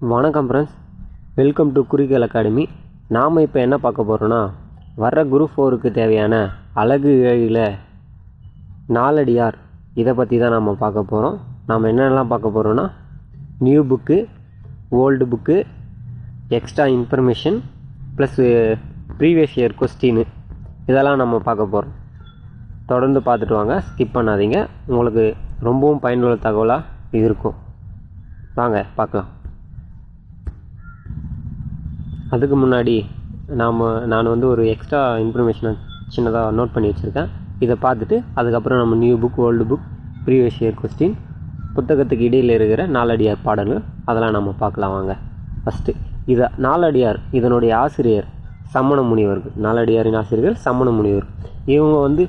வணக்கம் friends welcome to குறிக்கல் academy நாம் இப்போ என்ன பார்க்க போகிறோன்னா வர்ற குரூப் ஃபோருக்கு தேவையான அழகு இழையில் நாலடியார் இதை பற்றி தான் நம்ம பார்க்க போகிறோம் நாம் என்னென்னலாம் பார்க்க போகிறோன்னா new book old book extra information plus previous year question இதெல்லாம் நம்ம பார்க்க போகிறோம் தொடர்ந்து பார்த்துட்டு வாங்க ஸ்கிப் பண்ணாதீங்க. உங்களுக்கு ரொம்பவும் பயனுள்ள தகவலாக இருக்கும். வாங்க பார்க்கலாம். அதுக்கு முன்னாடி நாம் நான் வந்து ஒரு எக்ஸ்ட்ரா இன்ஃபர்மேஷனை சின்னதாக நோட் பண்ணி வச்சுருக்கேன். இதை பார்த்துட்டு அதுக்கப்புறம் நம்ம new book old book previous year question புத்தகத்துக்கு இடையில் இருக்கிற நாலடியார் பாடல்கள் அதெல்லாம் நம்ம பார்க்கலாம் வாங்க. ஃபஸ்ட்டு இதை நாலடியார் இதனுடைய ஆசிரியர் சமண முனிவர்கள் நாலடியாரின் ஆசிரியர்கள் சமண முனிவர். இவங்க வந்து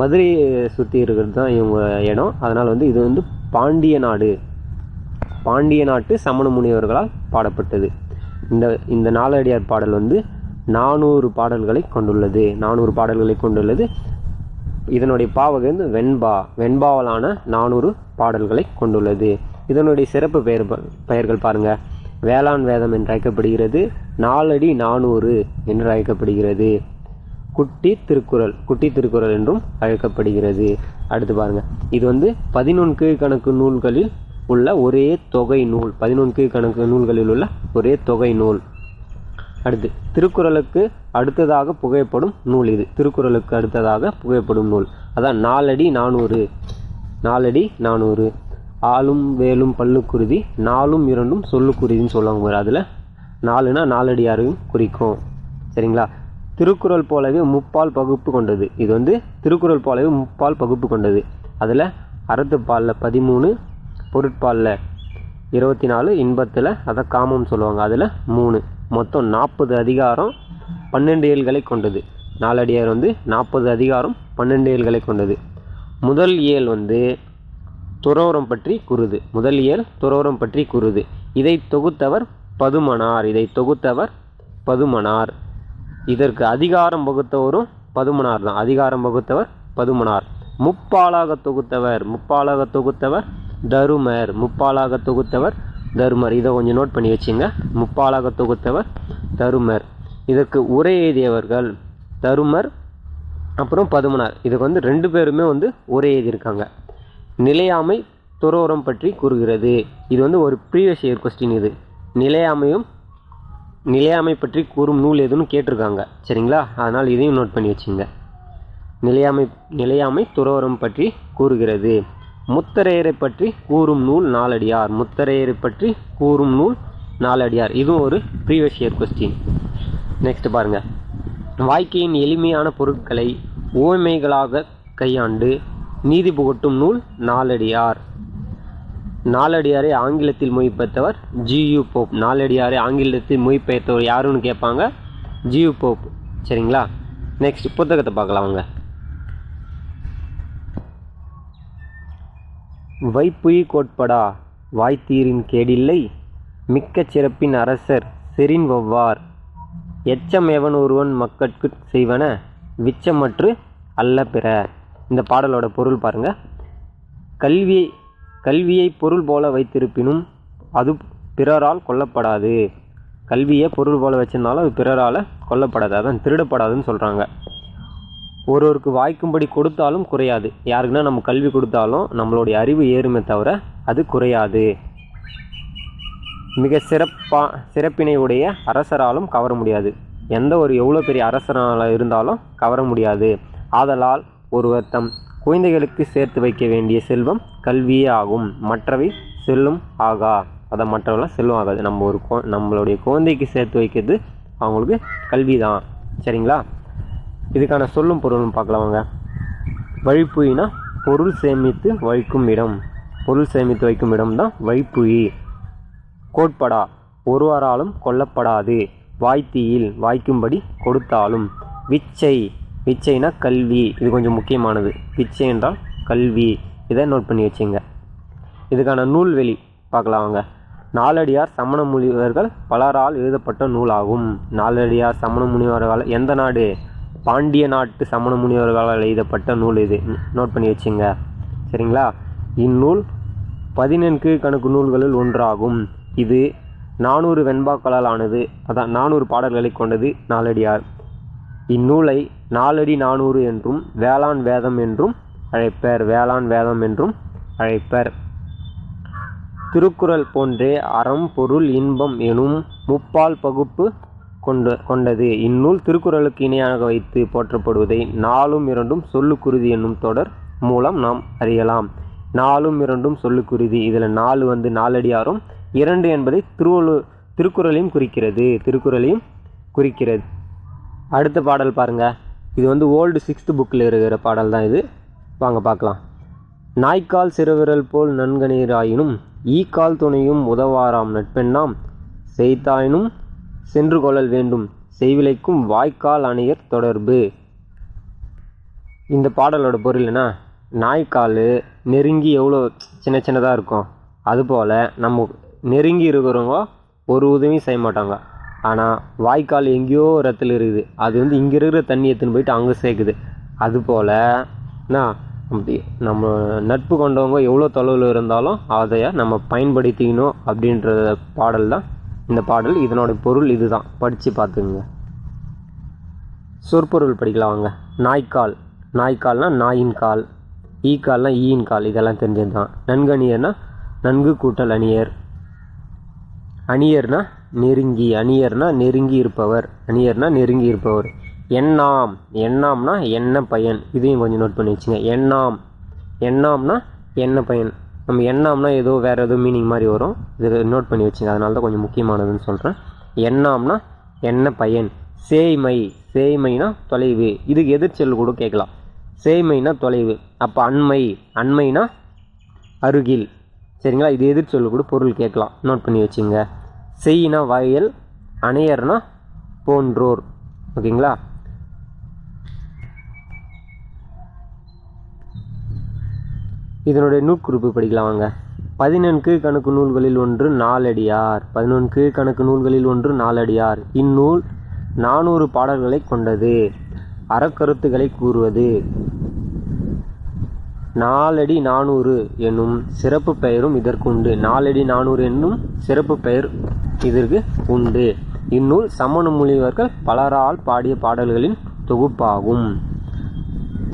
மதுரையை சுற்றி இருக்கிறது தான் இவங்க இடம். அதனால் வந்து இது வந்து பாண்டிய நாடு. பாண்டிய நாட்டு சமண முனிவர்களால் பாடப்பட்டது. இந்த இந்த நாலடியார் பாடல் வந்து நானூறு பாடல்களை கொண்டுள்ளது. நானூறு பாடல்களை கொண்டுள்ளது. இதனுடைய பாவகை வந்து வெண்பா. வெண்பாவலான நானூறு பாடல்களை கொண்டுள்ளது. இதனுடைய சிறப்பு பெயர் ப- பெயர்கள் பாருங்கள் வேளாண் வேதம் என்று அழைக்கப்படுகிறது. நாலடி நானூறு என்று அழைக்கப்படுகிறது. குட்டி திருக்குறள் குட்டி திருக்குறள் என்றும் அழைக்கப்படுகிறது. அடுத்து பாருங்கள் இது வந்து பதினொன்று கீழ்கணக்கு நூல்களில் உள்ள ஒரே தொகை நூல் பதினொன்று கணக்கு நூல்களில் உள்ள ஒரே தொகை நூல். அடுத்து திருக்குறளுக்கு அடுத்ததாக புகைப்படும் நூல் இது. திருக்குறளுக்கு அடுத்ததாக புகைப்படும் நூல். அதான் நாலடி நானூறு. நாலடி நானூறு. ஆளும் வேலும் பல்லுக்குருதி நாலும் இரண்டும் சொல்லுக்குருதின்னு சொல்லுவாங்க அதில். நாலுனா நாலடியாரையும் குறிக்கும். சரிங்களா? திருக்குறள் போலவே முப்பால் பகுப்பு கொண்டது. இது வந்து திருக்குறள் போலவே முப்பால் பகுப்பு கொண்டது. அதில் அறத்துப்பாலில் பதிமூணு பொருட்பாலில். இருபத்தி நாலு இன்பத்தில் அதை காமம் சொல்லுவாங்க. அதில் மூணு. மொத்தம் நாற்பது அதிகாரம் பன்னெண்டு ஏல்களை கொண்டது. நாலடியார் வந்து நாற்பது அதிகாரம் பன்னெண்டு ஏல்களை கொண்டது. முதல் இயல் வந்து துறவரம் பற்றி கூறுது. முதல் இயல் துறவரம் பற்றி கூறுது. இதை தொகுத்தவர் பதுமனார். இதை தொகுத்தவர் பதுமனார். இதற்கு அதிகாரம் வகுத்தவரும் பதுமனார் தான். அதிகாரம் வகுத்தவர் பதுமனார். முப்பாலாக தொகுத்தவர். முப்பாலாக தொகுத்தவர் தருமர். முப்பாலாக தொகுத்தவர் தருமர். இதை கொஞ்சம் நோட் பண்ணி வச்சுங்க. முப்பாலாக தொகுத்தவர் தருமர். இதற்கு உரை எழுதியவர்கள் தருமர் அப்புறம் பதுமனார். இதுக்கு வந்து ரெண்டு பேருமே வந்து உரை எழுதியிருக்காங்க. நிலையாமை துறவரம் பற்றி கூறுகிறது. இது வந்து ஒரு ப்ரீவியஸ் இயர் கொஸ்டின் இது. நிலையாமையும் நிலையாமை பற்றி கூறும் நூல் எதுன்னு கேட்டிருக்காங்க. சரிங்களா? அதனால் இதையும் நோட் பண்ணி வச்சுங்க. நிலையாமை நிலையாமை துறவரம் பற்றி கூறுகிறது. முத்தரையரை பற்றி கூறும் நூல் நாலடியார். முத்தரையரை பற்றி கூறும் நூல் நாலடியார். இதுவும் ஒரு ப்ரீவியஸ் இயர் கொஸ்டின் நெக்ஸ்ட் பாருங்க. வாழ்க்கையின் எளிமையான பொருட்களை ஓமைகளாக கையாண்டு நீதி புகட்டும் நூல் நாலடியார். நாலடியாரை ஆங்கிலத்தில் மொழிபெயர்த்தவர் ஜியு போப். நாலடியாரை ஆங்கிலத்தில் மொழிபெயர்த்தவர் யாருன்னு கேட்பாங்க? G U Pope. சரிங்களா? நெக்ஸ்ட் புத்தகத்தை பார்க்கலாம் அவங்க வைப்புயி கோட்படா வாய்த்தீரின் கேடில்லை மிக்க சிறப்பின் அரசர் செரின் வவ்வார். எச்சம் எவன் ஒருவன் மக்கட்கு செய்வன? விச்சமற்று அல்ல பிற இந்த பாடலோட பொருள் பாருங்கள் கல்வியை கல்வியை பொருள் போல வைத்திருப்பினும் அது பிறரால் கொல்லப்படாது. கல்வியை பொருள் போல வச்சிருந்தாலும் அது பிறரால் கொல்லப்படாது. அதான் திருடப்படாதுன்னு சொல்கிறாங்க ஒருவருக்கு வாய்க்கும்படி கொடுத்தாலும் குறையாது. யாருக்குன்னா நம்ம கல்வி கொடுத்தாலும் நம்மளுடைய அறிவு ஏறுமே தவிர அது குறையாது. மிக சிறப்பா சிறப்பினை உடைய அரசராலும் கவர முடியாது. எந்த ஒரு எவ்வளோ பெரிய அரசரால் இருந்தாலும் கவர முடியாது. ஆதலால் ஒருவர் தம் குழந்தைகளுக்கு சேர்த்து வைக்க வேண்டிய செல்வம் கல்வியே ஆகும். மற்றவை செல்லும் ஆகா. அதை மற்றவெல்லாம் செல்லும் ஆகாது. நம்ம ஒரு கோ நம்மளுடைய குழந்தைக்கு சேர்த்து வைக்கிறது அவங்களுக்கு கல்வி தான் சரிங்களா? இதுக்கான சொல்லும் பொருளும் பார்க்கலாம் வாங்க வழிப்புயினா பொருள் சேமித்து வைக்கும் இடம். பொருள் சேமித்து வைக்கும் இடம் தான் வழிப்புயி கோட்படா ஒருவராலும் கொல்லப்படாது. வாய்த்தீயில் வாய்க்கும்படி கொடுத்தாலும். விச்சை விச்சைனா கல்வி. இது கொஞ்சம் முக்கியமானது. விச்சை என்றால் கல்வி. இதை நோட் பண்ணி வச்சுங்க. இதுக்கான நூல்வெளி பார்க்கலாம் வாங்க நாலடியார் சமண முனிவர்கள் பலரால் எழுதப்பட்ட நூலாகும். நாலடியார் சமண முனிவர்களால் எந்த நாடு? பாண்டிய நாட்டு சமண முனிவர்களால் எழுதப்பட்ட நூல் இது. நோட் பண்ணி வச்சுங்க. சரிங்களா? இந்நூல் பதினெண்கு கணக்கு நூல்களில் ஒன்றாகும். இது நானூறு வெண்பாக்களால் ஆனது. அதான் நானூறு பாடல்களை கொண்டது நாலடியார். இந்நூலை நாலடி நானூறு என்றும் வேளாண் வேதம் என்றும் அழைப்பர். வேளாண் வேதம் என்றும் அழைப்பர். திருக்குறள் போன்றே அறம் பொருள் இன்பம் எனும் முப்பால் பகுப்பு கொண்ட கொண்டது. இந்நூல் திருக்குறளுக்கு இணையாக வைத்து போற்றப்படுவதை நாலும் இரண்டும் சொல்லுக்குருதி என்னும் தொடர் மூலம் நாம் அறியலாம். நாலும் இரண்டும் சொல்லுக்குருதி. இதில் நாலு வந்து நாலடியாரும் இரண்டு என்பதை திருவள்ளு திருக்குறளையும் குறிக்கிறது. திருக்குறளையும் குறிக்கிறது. அடுத்த பாடல் பாருங்க. இது வந்து ஓல்டு சிக்ஸ்த்து புக்கில் இருக்கிற பாடல் தான் இது. வாங்க பார்க்கலாம். நாய்க்கால் சிறுவிரல் போல் நன்கனீராயினும் ஈக்கால் துணையும் உதவாராம் நட்பெண்ணாம் செய்தாயினும் சென்று கொள்ளல் வேண்டும். செய்விலைக்கும் வாய்க்கால் அணையர் தொடர்பு. இந்த பாடலோட பொருள் என்ன நாய்க்கால் நெருங்கி எவ்வளோ சின்ன சின்னதாக இருக்கும். அதுபோல் நம்ம நெருங்கி இருக்கிறவங்க ஒரு உதவியும் செய்ய மாட்டாங்க. ஆனால் வாய்க்கால் எங்கேயோ ஒரு இடத்துல இருக்குது. அது வந்து இங்கே இருக்கிற தண்ணி எடுத்துன்னு போயிட்டு அங்கே சேர்க்குது. அதுபோல் என்ன அப்படி நம்ம நட்பு கொண்டவங்க எவ்வளோ தொலைவில் இருந்தாலும் அதை நம்ம பயன்படுத்திக்கணும் அப்படின்ற பாடல் தான் இந்த பாடல் இதனோட பொருள் இதுதான். படித்து பார்த்துங்க சொற்பொருள் படிக்கலாம் வாங்க. நாய்க்கால். நாய்க்கால்னா நாயின் கால். ஈக்கால்னா ஈயின் கால். இதெல்லாம் தெரிஞ்சது தான் நன்கணியர்னா நன்கு கூட்டல் அணியர். அணியர்னா நெருங்கி. அணியர்னா நெருங்கி இருப்பவர். அணியர்னா நெருங்கி இருப்பவர். எண்ணாம். எண்ணாம்னா என்ன பயன். இதையும் கொஞ்சம் நோட் பண்ணி வச்சுங்க. எண்ணாம். எண்ணாம்னா என்ன பயன். நம்ம எண்ணாம்னா ஏதோ வேறு ஏதோ மீனிங் மாதிரி வரும். இது நோட் பண்ணி வச்சுங்க. அதனால தான் கொஞ்சம் முக்கியமானதுன்னு சொல்கிறேன் எண்ணாம்னா என்ன பயன். சேய்மை. சேய்மைனா தொலைவு. இதுக்கு எதிர்ச்செல் கூட கேட்கலாம். சேய்மைனா தொலைவு. அப்போ அண்மை. அண்மைனா அருகில். சரிங்களா? இது எதிர்ச்சொல் கூட பொருள் கேட்கலாம். நோட் பண்ணி வச்சுங்க. செய்யினா வயல் அணையர்னா போன்றோர். ஓகேங்களா? இதனுடைய நூற்குறிப்பு படிக்கலாம் வாங்க. பதினெண்கு கணக்கு நூல்களில் ஒன்று நாலடியார். பதினொன்று கணக்கு நூல்களில் ஒன்று நாலடியார். இந்நூல் நானூறு பாடல்களை கொண்டது. அறக்கருத்துக்களை கூறுவது. நாலடி நானூறு என்னும் சிறப்பு பெயரும் இதற்கு உண்டு நாலடி நானூறு என்னும் சிறப்பு பெயர் இதற்கு உண்டு. இந்நூல் சமண மொழிவர்கள் பலரால் பாடிய பாடல்களின் தொகுப்பாகும்.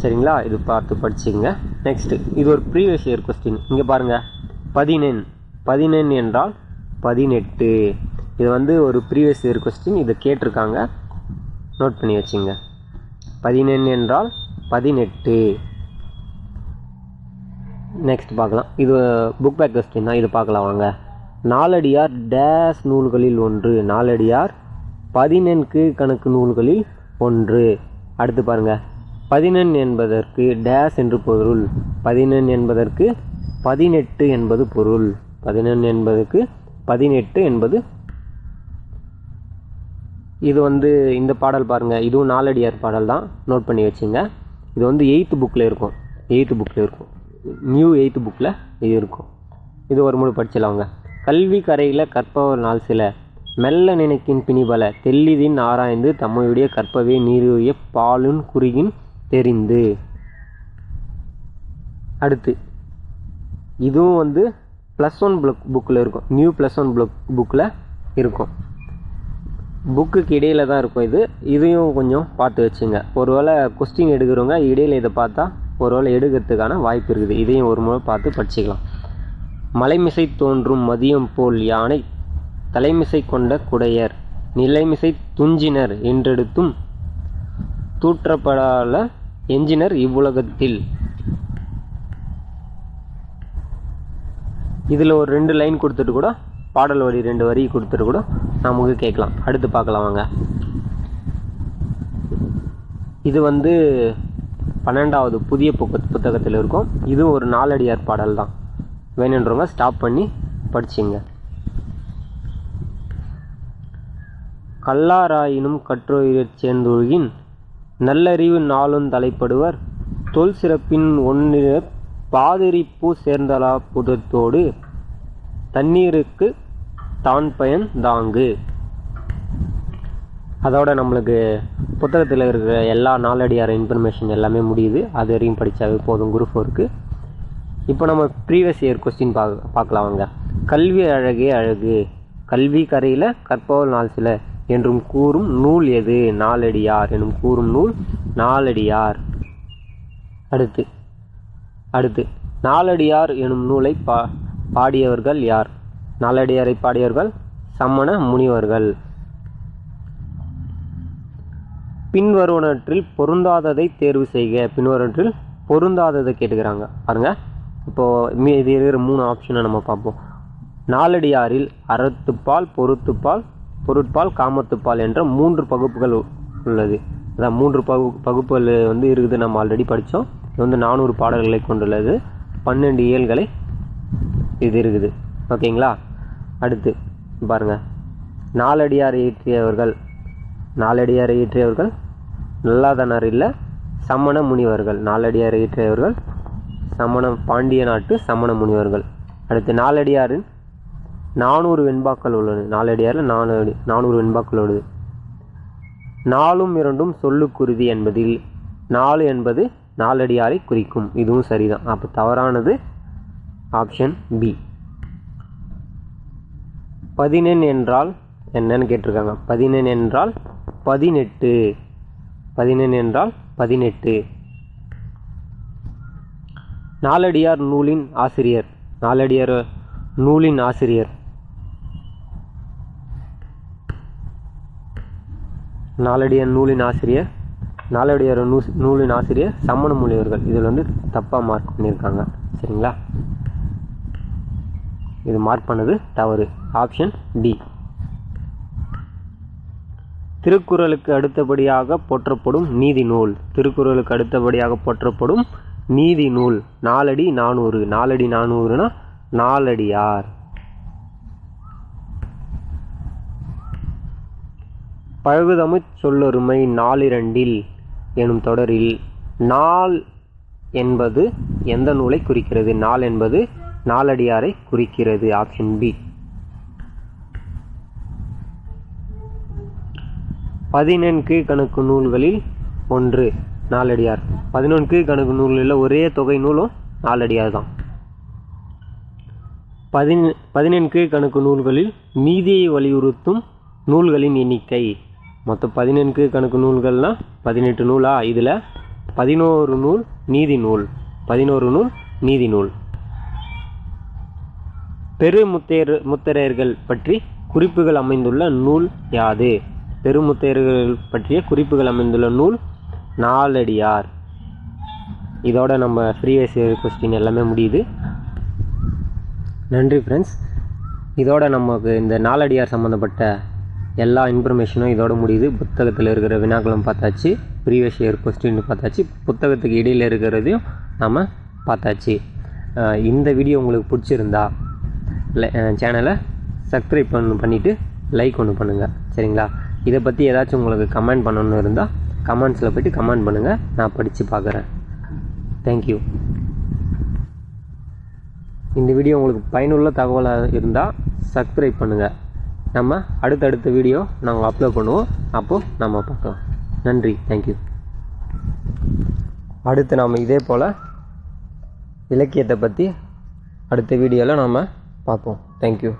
சரிங்களா? இது பார்த்து படிச்சுங்க நெக்ஸ்ட் இது ஒரு ப்ரீவியஸ் இயர் கொஸ்டின் இங்கே பாருங்கள் பதினெண். பதினெண் என்றால் பதினெட்டு. இது வந்து ஒரு ப்ரீவியஸ் இயர் கொஸ்டின் இதை கேட்டிருக்காங்க. நோட் பண்ணி வச்சுங்க. பதினெண் என்றால் பதினெட்டு. நெக்ஸ்ட் பார்க்கலாம். இது புக் பேக் கொஸ்டின் தான். இது பார்க்கலாம் வாங்க. நாலடியார் டேஸ் நூல்களில் ஒன்று. நாலடியார் பதினெண்கு கணக்கு நூல்களில் ஒன்று. அடுத்து பாருங்கள் பதினெண் என்பதற்கு டேஸ் என்று பொருள். பதினெண் என்பதற்கு பதினெட்டு என்பது பொருள். பதினெண் என்பதற்கு பதினெட்டு என்பது இது வந்து இந்த பாடல் பாருங்கள் இதுவும் நாலடியார் பாடல் தான். நோட் பண்ணி வச்சுங்க. இது வந்து எயித்து புக்கில் இருக்கும். எயித்து புக்கில் இருக்கும். நியூ எயித்து புக்கில் இது இருக்கும். இது ஒரு முழு படிச்சலாங்க கல்வி கரையில் கற்பவர் நாள் சில. மெல்ல நினைக்கின் பிணிபல. தெல்லிதின் ஆராய்ந்து தம்மையுடைய கற்பவே நீருடைய பாலுன் குறுகின் தெரிந்து. அடுத்து இதுவும் வந்து ப்ளஸ் ஒன் புக் புக்கில் இருக்கும். நியூ ப்ளஸ் ஒன் புக் புக்கில் இருக்கும். புக்குக்கு இடையில தான் இருக்கும் இது. இதையும் கொஞ்சம் பார்த்து வச்சுங்க. ஒருவேளை கொஸ்டின் எடுக்கிறவங்க இடையில் இதை பார்த்தா ஒருவேளை எடுக்கிறதுக்கான வாய்ப்பு இருக்குது. இதையும் ஒரு முறை பார்த்து படிச்சுக்கலாம். மலைமிசை தோன்றும் மதியம் போல் யானை தலைமிசை கொண்ட குடையர் நிலைமிசை துஞ்சினர் என்றெடுத்தும் தூற்றப்படாத எஞ்சினர் இவ்வுலகத்தில். இதில் ஒரு ரெண்டு லைன் கொடுத்துட்டு கூட பாடல் வரி ரெண்டு வரி கொடுத்துட்டு கூட நமக்கு கேட்கலாம். அடுத்து பார்க்கலாம் வாங்க. இது வந்து பன்னெண்டாவது புதிய புத்தகத்தில் இருக்கும். இது ஒரு நாலடியார் பாடல் தான். வேணுன்றவங்க ஸ்டாப் பண்ணி படிச்சிங்க. கல்லாராயினும் கற்றோயிறச் சேர்ந்தொழுகின் நல்லறிவு நாளும் தலைப்படுவர். தொல் சிறப்பின் ஒன்று பாதிரிப்பூ சேர்ந்தலா புதத்தோடு தண்ணீருக்கு தான் பயன் தாங்கு. அதோட நம்மளுக்கு புத்தகத்தில் இருக்கிற எல்லா நாலடியார் இன்ஃபர்மேஷன் எல்லாமே முடியுது. அது வரையும் படித்தாவே போதும் குரூப் ஃபோருக்கு இப்போ நம்ம ப்ரீவியஸ் இயர் கொஸ்டின் பார்க்க பார்க்கலாம் வாங்க கல்வி அழகே அழகு. கல்வி கரையில் கற்பவர் நாள் சில. என்றும் கூறும் நூல் எது? நாலடியார் எனும் கூறும் நூல் நாலடியார். அடுத்து அடுத்து நாலடியார் எனும் நூலை பா பாடியவர்கள் யார்? நாலடியாரை பாடியவர்கள் சமண முனிவர்கள். பின்வருவனற்றில் பொருந்தாததை தேர்வு செய்க. பின்வருவனற்றில் பொருந்தாததை கேட்டுக்கிறாங்க. பாருங்க. இப்போ இது இருக்கிற மூணு ஆப்ஷனை நம்ம பார்ப்போம். நாலடியாரில் அறத்துப்பால் பொருத்துப்பால் பொருட்பால் காமத்துப்பால் என்ற மூன்று பகுப்புகள் உள்ளது. அதான் மூன்று பகு பகுப்புகள் வந்து இருக்குது. நம்ம ஆல்ரெடி படித்தோம் இது வந்து நானூறு பாடல்களை கொண்டுள்ளது. பன்னெண்டு இயல்களை இது இருக்குது. ஓகேங்களா அடுத்து பாருங்கள் நாலடியார் இயற்றியவர்கள் நாலடியார் இயற்றியவர்கள் நல்லாதனர் இல்லை சமண முனிவர்கள். நாலடியார் இயற்றியவர்கள் சமண பாண்டிய நாட்டு சமண முனிவர்கள். அடுத்து நாலடியாரின் நானூறு வெண்பாக்கள் உள்ளது. நாலடியாரில் நானூறு நானூறு வெண்பாக்கள் உள்ளது. நாலும் இரண்டும் சொல்லுக்குருதி என்பதில் நாலு என்பது நாலடியாரை குறிக்கும். இதுவும் சரிதான். அப்போ தவறானது ஆப்ஷன் பி பதினெண் என்றால் என்னன்னு கேட்டிருக்காங்க. பதினெண் என்றால் பதினெட்டு. பதினெண் என்றால் பதினெட்டு. நாலடியார் நூலின் ஆசிரியர். நாலடியார் நூலின் ஆசிரியர். நாலடியார் நூலின் ஆசிரியர் நாலடியார் நூ நூலின் ஆசிரியர் சம்மண மொழியவர்கள் இதில் வந்து தப்பாக மார்க் பண்ணியிருக்காங்க. சரிங்களா? இது மார்க் பண்ணது தவறு. ஆப்ஷன் டி திருக்குறளுக்கு அடுத்தபடியாக போற்றப்படும் நீதி நூல். திருக்குறளுக்கு அடுத்தபடியாக போற்றப்படும் நீதி நூல். நாலடி நானூறு. நாலடி நானூறுனா நாலடியார் பழகுதமிழ் சொல்லொருமை நாலிரண்டில் எனும் தொடரில் நாள் என்பது எந்த நூலை குறிக்கிறது? நாள் என்பது நாலடியாரை குறிக்கிறது ஆப்ஷன் பி. பதினெண்கு கணக்கு நூல்களில் ஒன்று நாலடியார் பதினொன்று கணக்கு நூல்களில் ஒரே தொகை நூலும் நாலடியார் தான். பதின பதினெண்கு கணக்கு நூல்களில் நீதியை வலியுறுத்தும் நூல்களின் எண்ணிக்கை மொத்தம் பதினெண்கு கணக்கு நூல்கள்னால் பதினெட்டு நூலா? இதில் பதினோரு நூல் நீதி நூல். பதினோரு நூல் நீதி நூல். பெருமுத்தேர் முத்தரையர்கள் பற்றி குறிப்புகள் அமைந்துள்ள நூல் யாது? பெருமுத்தையர்கள் பற்றிய குறிப்புகள் அமைந்துள்ள நூல் நாலடியார். இதோட நம்ம ப்ரீவியஸ் கொஸ்டின் எல்லாமே முடியுது. நன்றி ஃப்ரெண்ட்ஸ் இதோட நமக்கு இந்த நாலடியார் சம்மந்தப்பட்ட எல்லா இன்ஃபர்மேஷனும் இதோட முடியுது. புத்தகத்தில் இருக்கிற வினாக்களும் பார்த்தாச்சு. ப்ரீவியஸ் இயர் கொஸ்டின் பார்த்தாச்சு. புத்தகத்துக்கு இடையில் இருக்கிறதையும் நம்ம பார்த்தாச்சு. இந்த வீடியோ உங்களுக்கு பிடிச்சிருந்தா சேனலை சப்ஸ்கிரைப் பண்ணு பண்ணிவிட்டு லைக் ஒன்று பண்ணுங்கள் சரிங்களா? இதை பற்றி ஏதாச்சும் உங்களுக்கு கமெண்ட் பண்ணணும்னு இருந்தால் கமெண்ட்ஸில் போய்ட்டு கமெண்ட் பண்ணுங்கள் நான் படித்து பார்க்குறேன். தேங்க்யூ இந்த வீடியோ உங்களுக்கு பயனுள்ள தகவலாக இருந்தால் சப்ஸ்கிரைப் பண்ணுங்கள் நம்ம அடுத்தடுத்த வீடியோ நாங்கள் அப்லோட் பண்ணுவோம். அப்போது நம்ம பார்க்கலாம். நன்றி. தேங்க்யூ அடுத்து நாம் இதே போல் இலக்கியத்தை பற்றி அடுத்த வீடியோவில் நாம் பார்ப்போம். தேங்க்யூ